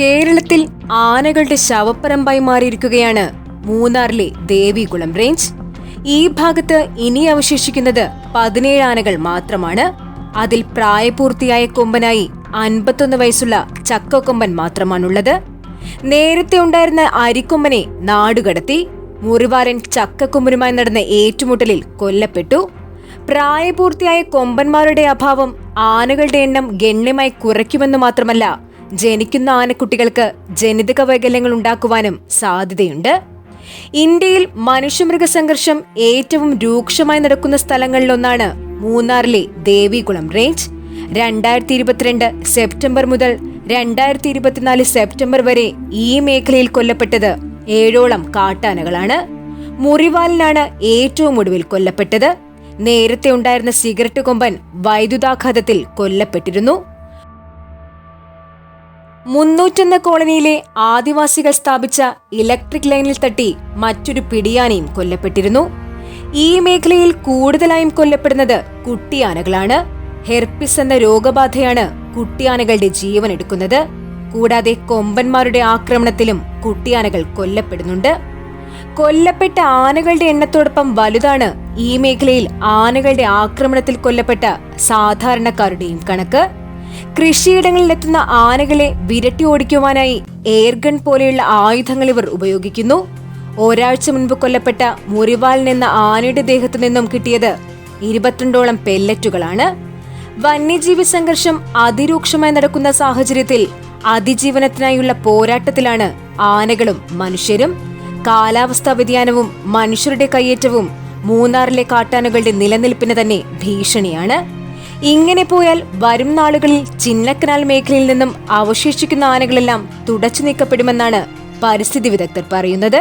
കേരളത്തിൽ ആനകളുടെ ശവപ്പരമ്പായി മാറിയിരിക്കുകയാണ് മൂന്നാറിലെ ദേവികുളം റേഞ്ച്. ഈ ഭാഗത്ത് ഇനി അവശേഷിക്കുന്നത് പതിനേഴ് ആനകൾ മാത്രമാണ്. അതിൽ പ്രായപൂർത്തിയായ കൊമ്പനായി അൻപത്തൊന്ന് വയസ്സുള്ള ചക്കക്കൊമ്പൻ മാത്രമാണുള്ളത്. നേരത്തെ ഉണ്ടായിരുന്ന അരിക്കൊമ്പനെ നാടുകടത്തി മുറിവാരൻ ചക്കക്കൊമ്പനുമായി നടന്ന ഏറ്റുമുട്ടലിൽ കൊല്ലപ്പെട്ടു. പ്രായപൂർത്തിയായ കൊമ്പന്മാരുടെ അഭാവം ആനകളുടെ എണ്ണം ഗണ്യമായി കുറയ്ക്കുമെന്ന് മാത്രമല്ല ജനിക്കുന്ന ആനക്കുട്ടികൾക്ക് ജനിതക വൈകല്യങ്ങൾ ഉണ്ടാക്കുവാനും സാധ്യതയുണ്ട്. ഇന്ത്യയിൽ മനുഷ്യമൃഗ സംഘർഷം ഏറ്റവും രൂക്ഷമായി നടക്കുന്ന സ്ഥലങ്ങളിലൊന്നാണ് മൂന്നാറിലെ ദേവികുളം റേഞ്ച് രണ്ടായിരത്തി ഇരുപത്തിരണ്ട് സെപ്റ്റംബർ മുതൽ രണ്ടായിരത്തി ഇരുപത്തിനാല് സെപ്റ്റംബർ വരെ ഈ മേഖലയിൽ കൊല്ലപ്പെട്ടത് ഏഴോളം കാട്ടാനകളാണ്. മുറിവാലിനാണ് ഏറ്റവും ഒടുവിൽ കൊല്ലപ്പെട്ടത്. നേരത്തെ ഉണ്ടായിരുന്ന സിഗരറ്റ് കൊമ്പൻ വൈദ്യുതാഘാതത്തിൽ കൊല്ലപ്പെട്ടിരുന്നു. മുന്നൂറ്റൊന്ന് കോളനിയിലെ ആദിവാസികൾ സ്ഥാപിച്ച ഇലക്ട്രിക് ലൈനിൽ തട്ടി മറ്റൊരു പിടിയാനയും കൊല്ലപ്പെട്ടിരുന്നു. ഈ മേഖലയിൽ കൂടുതലായും കൊല്ലപ്പെടുന്നത് കുട്ടിയാനകളാണ്. ഹെർപ്പിസ് എന്ന രോഗബാധയാണ് കുട്ടിയാനകളുടെ ജീവൻ എടുക്കുന്നത് കൂടാതെ കൊമ്പന്മാരുടെ ആക്രമണത്തിലും കുട്ടിയാനകൾ കൊല്ലപ്പെടുന്നുണ്ട്. കൊല്ലപ്പെട്ട ആനകളുടെ എണ്ണത്തോടൊപ്പം വലുതാണ് ഈ മേഖലയിൽ ആനകളുടെ ആക്രമണത്തിൽ കൊല്ലപ്പെട്ട സാധാരണക്കാരുടെയും കണക്ക്. കൃഷിയിടങ്ങളിലെത്തുന്ന ആനകളെ വിരട്ടി ഓടിക്കുവാനായി എയർഗൺ പോലെയുള്ള ആയുധങ്ങൾ ഇവർ ഉപയോഗിക്കുന്നു. ഒരാഴ്ച മുൻപ് കൊല്ലപ്പെട്ട മുറിവാൽ എന്ന ആനയുടെ ദേഹത്തു നിന്നും കിട്ടിയത് ഇരുപത്തിരണ്ടോളം പെല്ലറ്റുകളാണ് വന്യജീവി സംഘർഷം അതിരൂക്ഷമായി നടക്കുന്ന സാഹചര്യത്തിൽ അതിജീവനത്തിനായുള്ള പോരാട്ടത്തിലാണ് ആനകളും മനുഷ്യരും. കാലാവസ്ഥാ വ്യതിയാനവും മനുഷ്യരുടെ കയ്യേറ്റവും മൂന്നാറിലെ കാട്ടാനകളുടെ നിലനിൽപ്പിന് തന്നെ ഭീഷണിയാണ്. ഇങ്ങനെ പോയാൽ വരും നാളുകളിൽ ചിന്നക്കനാൽ മേഖലയിൽ നിന്നും അവശേഷിക്കുന്ന ആനകളെല്ലാം തുടച്ചു നീക്കപ്പെടുമെന്നാണ് പരിസ്ഥിതി വിദഗ്ധർ പറയുന്നത്